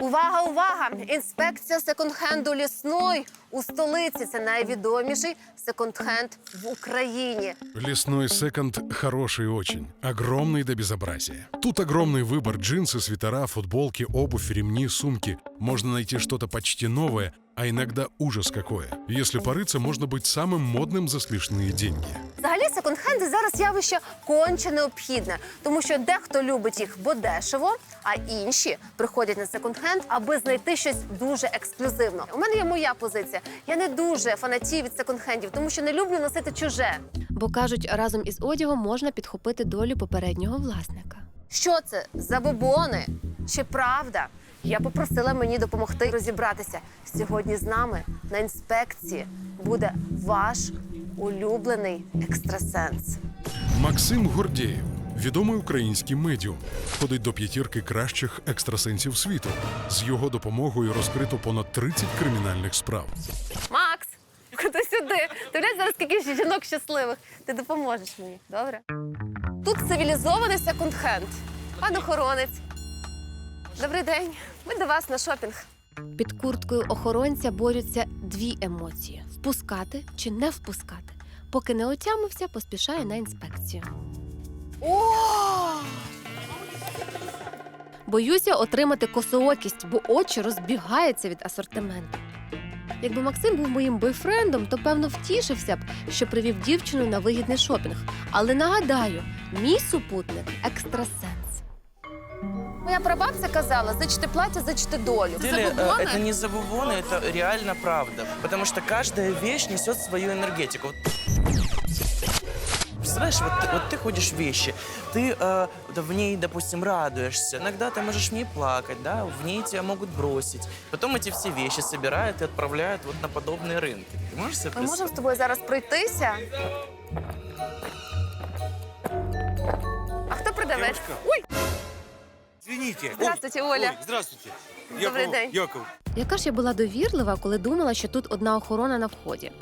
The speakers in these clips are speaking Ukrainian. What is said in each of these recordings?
Увага, увага! Інспекція секонд-хенду лісной у столиці. Це найвідоміший секонд-хенд в Україні. Лесной секонд хороший очень. Огромный до безобразия. Тут огромный выбор джинсы, свитера, футболки, обувь, ремни, сумки. Можно найти что-то почти новое, а иногда ужас какое. Если порыться, можно быть самым модным за смешные деньги. Взагалі, секонд-хенди зараз явище конче необхідне, тому що дехто любить їх, бо дешево, а інші приходять на секонд-хенд, аби знайти щось дуже ексклюзивно. У мене є моя позиція. Я не дуже фанатію від секонд-хендів, тому що не люблю носити чуже. Бо кажуть, разом із одягом можна підхопити долю попереднього власника. Що це за бобони? Чи правда? Я попросила мені допомогти розібратися. Сьогодні з нами на інспекції буде ваш улюблений екстрасенс. Максим Гордєєв, відомий український медіум, входить до п'ятірки кращих екстрасенсів світу. З його допомогою розкрито понад 30 кримінальних справ. Макс, куди сюди? Ти зараз скільки жінок щасливих. Ти допоможеш мені, добре? Тут цивілізований секонд-хенд. Пан охоронець. Добрий день. Ми до вас на шопінг. Під курткою охоронця борються дві емоції: впускати чи не впускати. Поки не отямився, поспішає на інспекцію. О! Боюся отримати косоокість, бо очі розбігаються від асортименту. Якби Максим був моїм бойфрендом, то певно втішився б, що привів дівчину на вигідний шопінг. Але нагадаю, мій супутник екстрасенс. Моя прабабця казала: зачти плаття, зачти долю. На самом деле, э, Забобони? это не забубоны, это реально правда. Потому что каждая вещь несет свою энергетику. Вот Представляешь, вот, ты- вот ты ходишь в вещи, ты э, да, в ней, допустим, радуешься. Иногда ты можешь в ней плакать, да, в ней тебя могут бросить. Потом эти все вещи собирают и отправляют вот на подобные рынки. Ты можешь себе Ми можемо з представить? тобою зараз пройтися. А хто продавець? Ой, Извините. Здравствуйте, Ой, Оля. ой, здравствуйте. Добрий Яков, день. Яков. Яка ж я була довірлива, коли думала, що тут одна охорона на вході.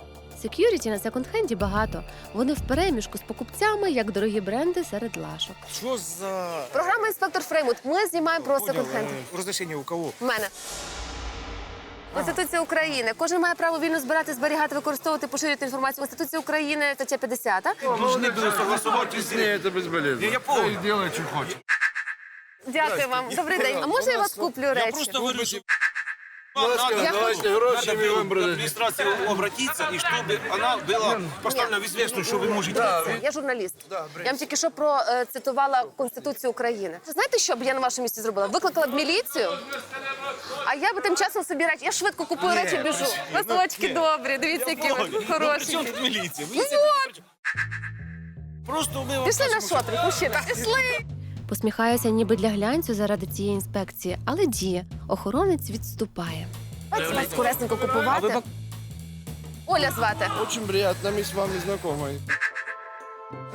Сек'юріті на секонд-хенді багато. Вони вперемішку з покупцями, як дорогі бренди серед лашок. Что за... програма інспектор Фреймут. Ми знімаємо про Понял, секонд-хенд. э, Разрешение у кого? В мене. Конституція України. Кожен має право вільно збирати, зберігати, використовувати, поширювати інформацію. Конституція України, стаття 50. Должны были согласовать везде. это безболезненно. Я, я помню. Делай, что хочешь. Дякую вам. Добрий день. А може я вас куплю Я речі? просто говорю, что... Ласка, Я давайте хочу- гроши, Надо мы было вам в продадим. администрацию обратиться, и чтобы она была поставлена в известность, что вы можете... Я журналіст. я вам тільки що процитувала Конституцію України. Знаєте, що б я на вашому місці зробила? Викликала б міліцію, а я би тим часом собі речі. Я швидко купую речі, і біжу. Носочки добрі, дивіться, які ви Ну, при хороші. чем тут милиция? Милиция тут при чем? Просто мы вам Пішли на скажем, шопінг, мужчина. Пішли. Посміхаюся ніби для глянцю заради цієї інспекції, але діє. Охоронець відступає. Давайте вас скоресенько А вы купувати. пок- Оля звати. Очень приятно, мы с вами знакомы.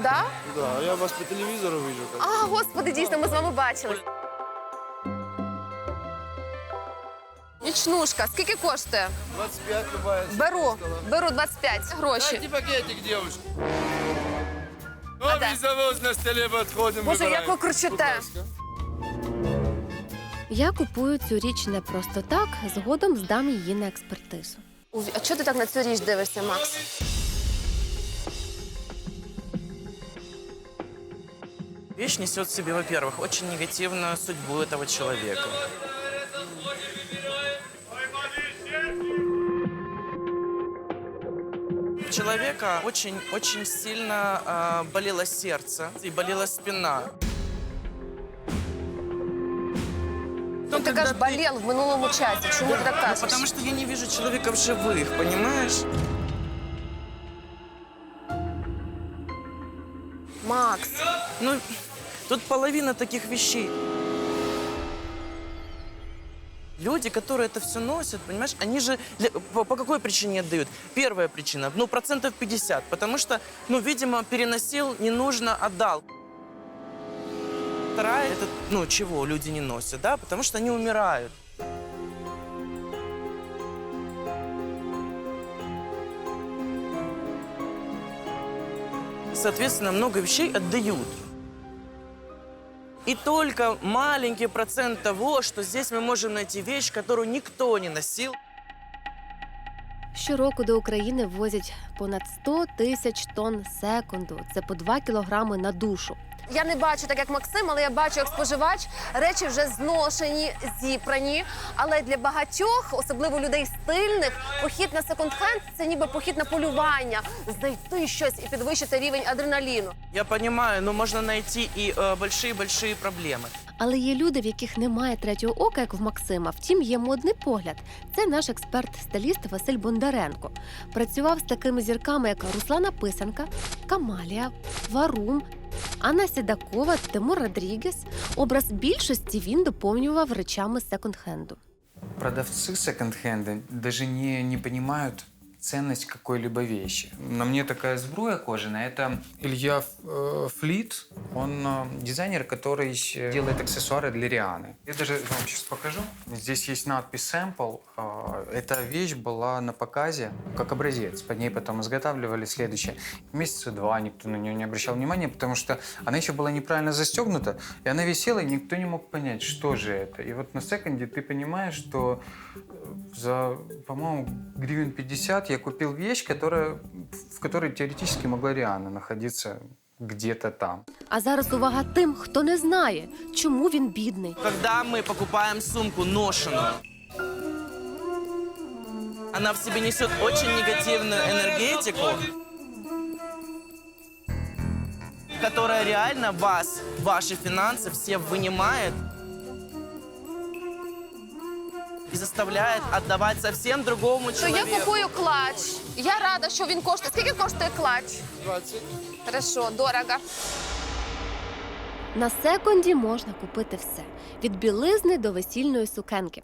Да? Да, я вас по телевизору вижу. Как. А, господи, дійсно, ми з вами бачились. Нічнушка, скільки коштує? 25 любая. Беру, беру 25 гроші. Дайте пакетик, девушка. А да. Новый завоз на столе подходим. Боже, выбираем. як ви кричите. Будь ласка. Я купую цю річ не просто так, згодом здам її на експертизу. Уві- А чого ти так на цю річ дивишся, Макс? Вещь несет в себе, во-первых, очень негативную судьбу этого человека. У человека очень-очень сильно а, болело сердце и болела спина. Ну, ти кажеш, болел в минулому часі. Чому ти так кажеш? потому что я не вижу человека в живых, понимаешь? Макс, Ну, тут половина таких вещей. Люди, которые это все носят, понимаешь, они же для- по, по какой причине отдают? Первая причина, ну, процентов 50, потому что, ну, видимо, переносил, не нужно, отдал. Вторая, это, ну, чего люди не носят, да, потому что они умирают. Соответственно, много вещей отдают. И только маленький процент того, что здесь мы можем найти вещь, которую никто не носил. Щороку до України ввозять понад 100 тисяч тонн секунду. Це по 2 кілограми на душу. Я не бачу так, як Максим, але я бачу, як споживач, речі вже зношені, зіпрані. Але для багатьох, особливо людей стильних, похід на секонд-хенд – це ніби похід на полювання, знайти щось і підвищити рівень адреналіну. Я понимаю, но можно найти и э, большие-большие проблемы. Але є люди, в яких немає третього ока, як в Максима. Втім, є модний погляд. Це наш експерт-стиліст Василь Бондаренко. Працював з такими зірками, як Руслана Писанка, Камалія, Варум, Анна Сідакова, Тимур Родрігес. Образ більшості він доповнював речами секонд-хенду. Продавці секонд-хенду даже не, не понимают ценность какой-либо вещи. На мне такая сбруя кожаная. Это Илья э, Флит. Он э, дизайнер, который делает аксессуары для Рианы. Я даже вам сейчас покажу. Здесь есть надпись «Sample». Э, Эта вещь была на показе как образец. Под ней потом изготавливали следующее. Месяца два никто на нее не обращал внимания, потому что она еще была неправильно застегнута, и она висела, и никто не мог понять, что же это. И вот на секонде ты понимаешь, что э, за, по-моему, гривен 50 я купил вещь, которая, в которой теоретически могла Риана находиться где-то там. А зараз увага тим, хто не знає, чому він бідний. Когда мы покупаем сумку ношеную, она в себе несет очень негативную энергетику, которая реально вас, ваши финансы все вынимает и заставляет отдавать совсем другому То я купую клач. Я рада, що він коштує. Скільки коштує клач? 20. Хорошо, дорого. На секунді можна купити все від білизни до весільної сукенки.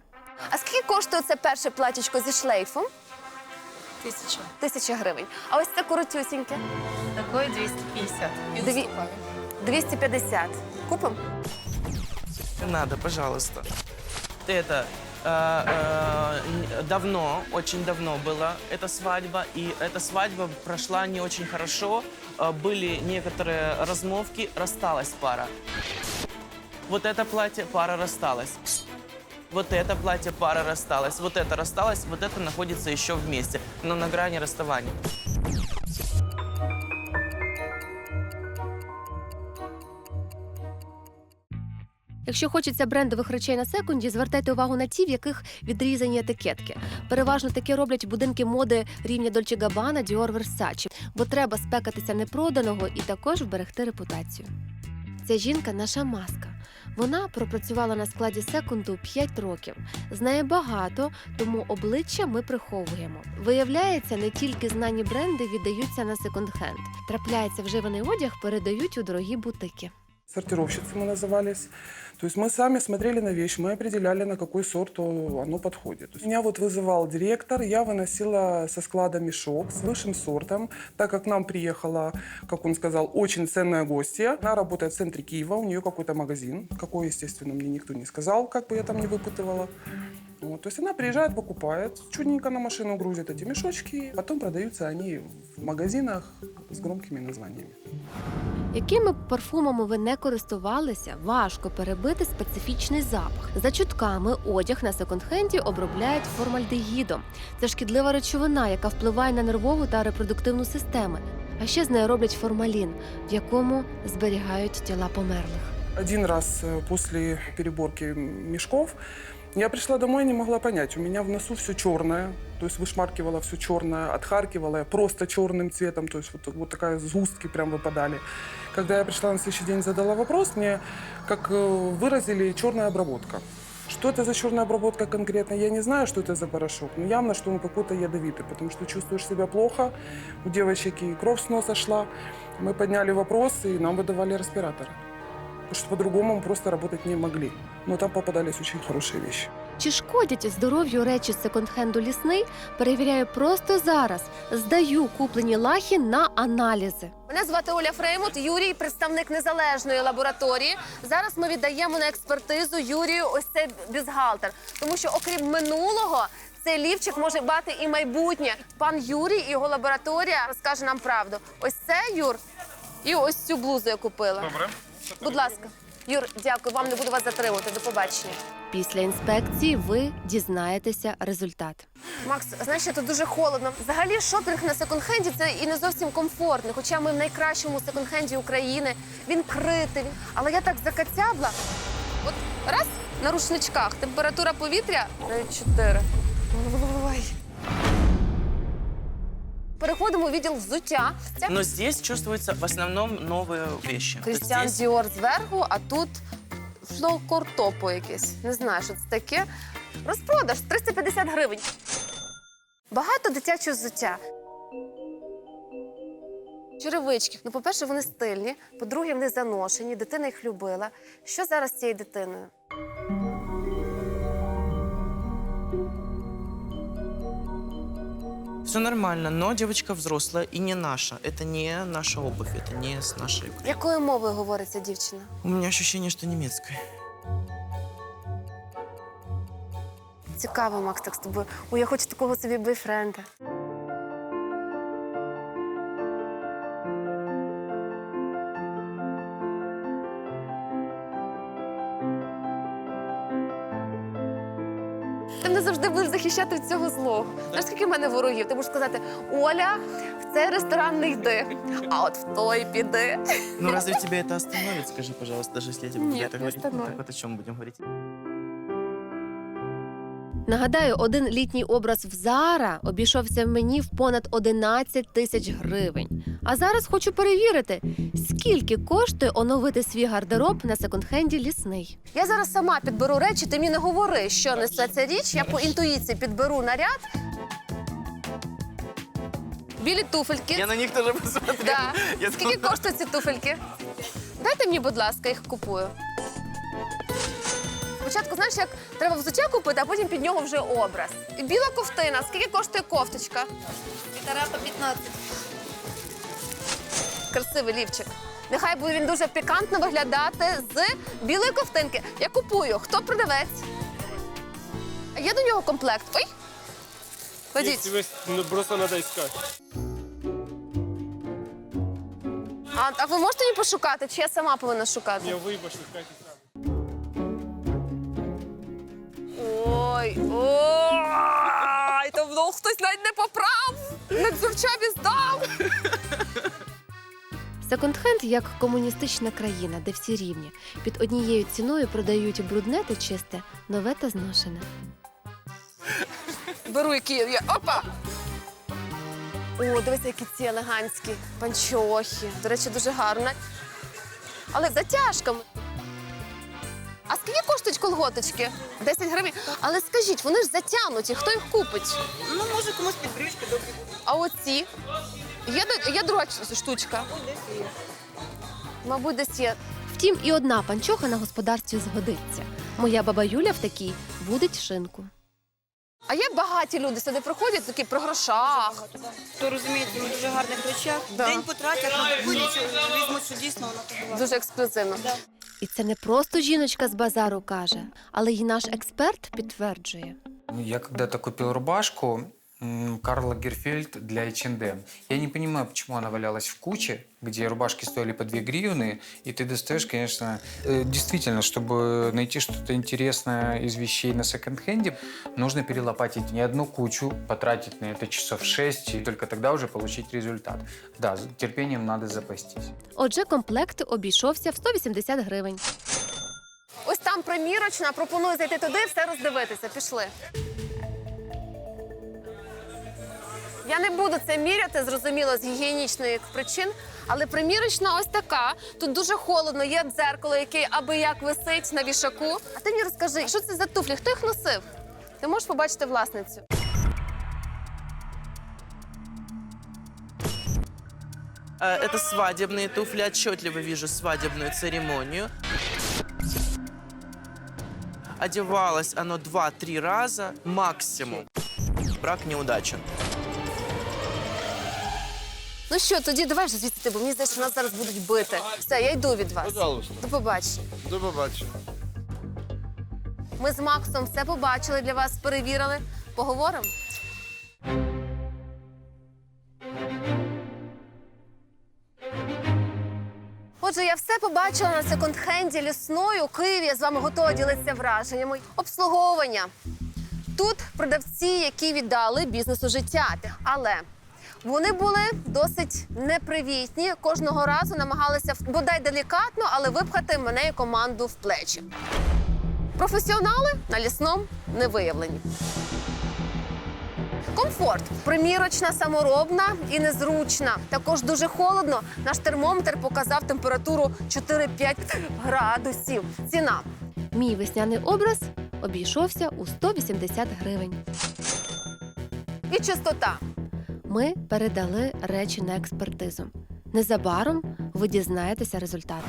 А скільки коштує це перше платічко зі шлейфом? Тысяча. Тисяча гривень. А ось це коротюсіньке. Такое 250. И Две- наступаю. 250. Купимо? Не надо, пожалуйста. Это э, э, давно, очень давно была эта свадьба, и эта свадьба прошла не очень хорошо. Э, Были некоторые размовки, рассталась пара. Вот это платье, пара рассталась. Вот это платье, пара рассталась. Вот это рассталась, вот это находится еще вместе, но на грани расставания. Якщо хочеться брендових речей на секунді, звертайте увагу на ті, в яких відрізані етикетки. Переважно таке роблять будинки моди рівня Dolce Gabbana, Dior, Versace, бо треба спекатися непроданого і також вберегти репутацію. Ця жінка наша маска. Вона пропрацювала на складі секунду 5 років. Знає багато, тому обличчя ми приховуємо. Виявляється, не тільки знані бренди віддаються на секонд-хенд. Трапляється вживаний одяг, передають у дорогі бутики. Сортировщицы мы назывались. То есть мы сами смотрели на вещь, мы определяли, на какой сорт о, оно подходит. То есть меня вот вызывал директор, я выносила со склада мешок с высшим сортом, так как к нам приехала, как он сказал, очень ценная гостья. Она работает в центре Киева, у нее какой-то магазин. Какой, естественно, мне никто не сказал, как бы я там не выпытывала. Вот, то есть она приезжает, покупает, чудненько на машину грузит эти мешочки, потом продаются они в магазинах с громкими названиями. Якими б парфумами ви не користувалися, важко перебити специфічний запах. За чутками одяг на секонд-хенді обробляють формальдегідом. Це шкідлива речовина, яка впливає на нервову та репродуктивну системи. А ще з нею роблять формалін, в якому зберігають тіла померлих. Один раз э, после переборки мешков я пришла домой и не могла понять. У меня в носу все черное, то есть вышмаркивала все черное, отхаркивала я просто черным цветом, то есть вот, вот такая сгустки прям выпадали. Когда я пришла на следующий день, задала вопрос, мне как э, выразили черная обработка. Что это за черная обработка конкретно, я не знаю, что это за порошок, но явно, что он какой-то ядовитый, потому что чувствуешь себя плохо, у девочек и кровь с носа шла. Мы подняли вопрос, и нам выдавали респираторы. Потому что по-другому мы просто работать не могли. Но там попадались очень хорошие вещи. Чи шкодять здоров'ю речі з секонд-хенду лісний? Перевіряю просто зараз. Здаю куплені лахи на аналізи. Мене звати Оля Фреймут, Юрій, представник незалежної лабораторії. Зараз ми віддаємо на експертизу Юрію ось цей бюстгальтер. Тому що, окрім минулого, цей лівчик може мати і майбутнє. Пан Юрій і його лабораторія розкаже нам правду. Ось це Юр, і ось цю блузу я купила. Добре. Будь ласка. Юр, дякую, вам не буду вас затримувати. До побачення. Після інспекції ви дізнаєтеся результат. Макс, знаєш, тут дуже холодно. Взагалі, шопінг на секонд-хенді це і не зовсім комфортно. Хоча ми в найкращому секонд-хенді України. Він критий. Але я так закацябла. От раз на рушничках, температура повітря навіть 4. Ой. Переходимо у відділ взуття. Це Но здесь чувствуется в основном новые вещи. Крістіан здесь Діор зверху, а тут флоукортопо якесь. Не знаю, що це таке. Розпродаж 350 гривень. Багато дитячого взуття. Черевички. Ну, по-перше, вони стильні. По-друге, вони заношені. Дитина їх любила. Що зараз з цією дитиною? Все нормально, но девочка взрослая и не наша. Это не наша обувь, это не с нашей. Якою мовою говорить ця дівчина? У меня ощущение, что немецкая. Цікаво, Макс, так з тобою. О, я хочу такого собі бойфренда. Захищати від цього злого. Знаєш, скільки в мене ворогів? Ти можеш сказати, Оля, в цей ресторан не йди, а от в той піди. Ну разве тебя это остановит, скажи, пожалуйста, даже если я тебе буду Нет, это не говорить? Ну, остановит. Так вот о чем будем говорить? Нагадаю, один літній образ в Зара обійшовся мені в понад 11 тисяч гривень. А зараз хочу перевірити, скільки коштує оновити свій гардероб на секонд-хенді лісний. Я зараз сама підберу речі, ти мені не говори, що несе ця річ. Я по інтуїції підберу наряд. Білі туфельки. Я на них тоже посмотрел. Да. Я Скільки коштують ці туфельки? Дайте мені, будь ласка, їх купую. Спочатку, знаєш, як треба взуття купити, а потім під нього вже образ. І біла ковтина. Скільки коштує кофточка? Півтора по 15. Красивий лівчик. Нехай буде він дуже пікантно виглядати з білої ковтинки. Я купую. Хто продавець? Є до нього комплект. Ой. Ходіть. Ну, просто надо искать. А, а ви можете мені пошукати, чи я сама повинна шукати? выбор, искать Ой, ой, ну, хтось навіть не поправ, не дзурчав і здав. Секонд-хенд як комуністична країна, де всі рівні. Під однією ціною продають брудне та чисте, нове та зношене. Беру які є. Опа! О, дивися, які ці елегантські панчохи. До речі, дуже гарно. Але затяжками. А скільки коштують колготочки? 10 гривень. Але скажіть, вони ж затягнуті, хто їх купить? Ну, може, комусь під брючки добрі. А оці? Є, до- є друга штучка? Мабуть, десь є. Втім, і одна панчоха на господарстві згодиться. Моя баба Юля в такій будить шинку. А є багаті люди сюди приходять, такі при грошах. Хто розуміє, в дуже гарних речах. Да. День потратять, на таку візьмуть, що дійсно вона того. Дуже ексклюзивно. І це не просто жіночка з базару каже, але й наш експерт підтверджує. Ну, Я когда-то купил рубашку Карла Герфельд для H&M. Я не понимаю, почему она валялась в куче, где рубашки стоили по 2 гривны, и ты достаешь, конечно... э, Действительно, чтобы найти что-то интересное из вещей на секонд-хенде, нужно перелопатить не одну кучу, потратить на это часов 6, и только тогда уже получить результат. Да, с терпением надо запастись. Отже, комплект обійшовся в 180 гривень. Ось там примірочна, пропоную зайти туди і все роздивитися. Пішли. Я не буду це міряти, зрозуміло, з гігієнічних причин. Але примірочна ось така. Тут дуже холодно, є дзеркало, яке аби як висить на вішаку. А ти мені розкажи, що це за туфлі? Хто їх носив? Ти можеш побачити власницю. Э, Это свадебные туфли, отчетливо вижу свадебную церемонию. Одевалось оно 2-3 раза максимум. Брак неудачен. Ну що, тоді давай вже звідси, бо мені здається, що нас зараз будуть бити. Все, я йду від вас. Пожалуйста. До побачення. До побачення. Ми з Максом все побачили для вас, перевірили. Поговоримо. Отже, я все побачила на секонд-хенді лісною у Києві. Я з вами готова ділитися враженнями. Обслуговування. Тут продавці, які віддали бізнесу життя. Але вони були досить непривітні. Кожного разу намагалися бодай делікатно, але випхати мене і команду в плечі. Професіонали на лісному не виявлені. Комфорт примірочна, саморобна і незручна. Також дуже холодно. Наш термометр показав температуру 4-5 градусів. Ціна Мій весняний образ обійшовся у 180 гривень. і чистота. Ми передали речі на експертизу. Незабаром ви дізнаєтеся результати.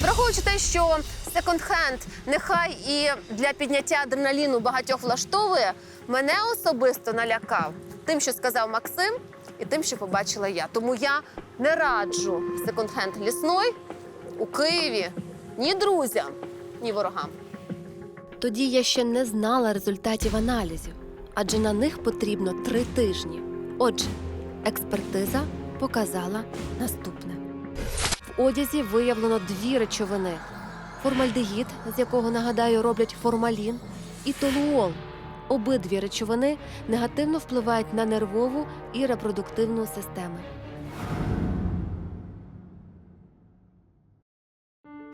Враховуючи те, що секонд-хенд нехай і для підняття адреналіну багатьох влаштовує, мене особисто налякав тим, що сказав Максим, і тим, що побачила я. Тому я не раджу секонд-хенд лісной у Києві ні друзям, ні ворогам. Тоді я ще не знала результатів аналізів, адже на них потрібно три тижні. Отже, експертиза показала наступне: в одязі виявлено дві речовини: формальдегід, з якого нагадаю роблять формалін, і толуол. Обидві речовини негативно впливають на нервову і репродуктивну системи.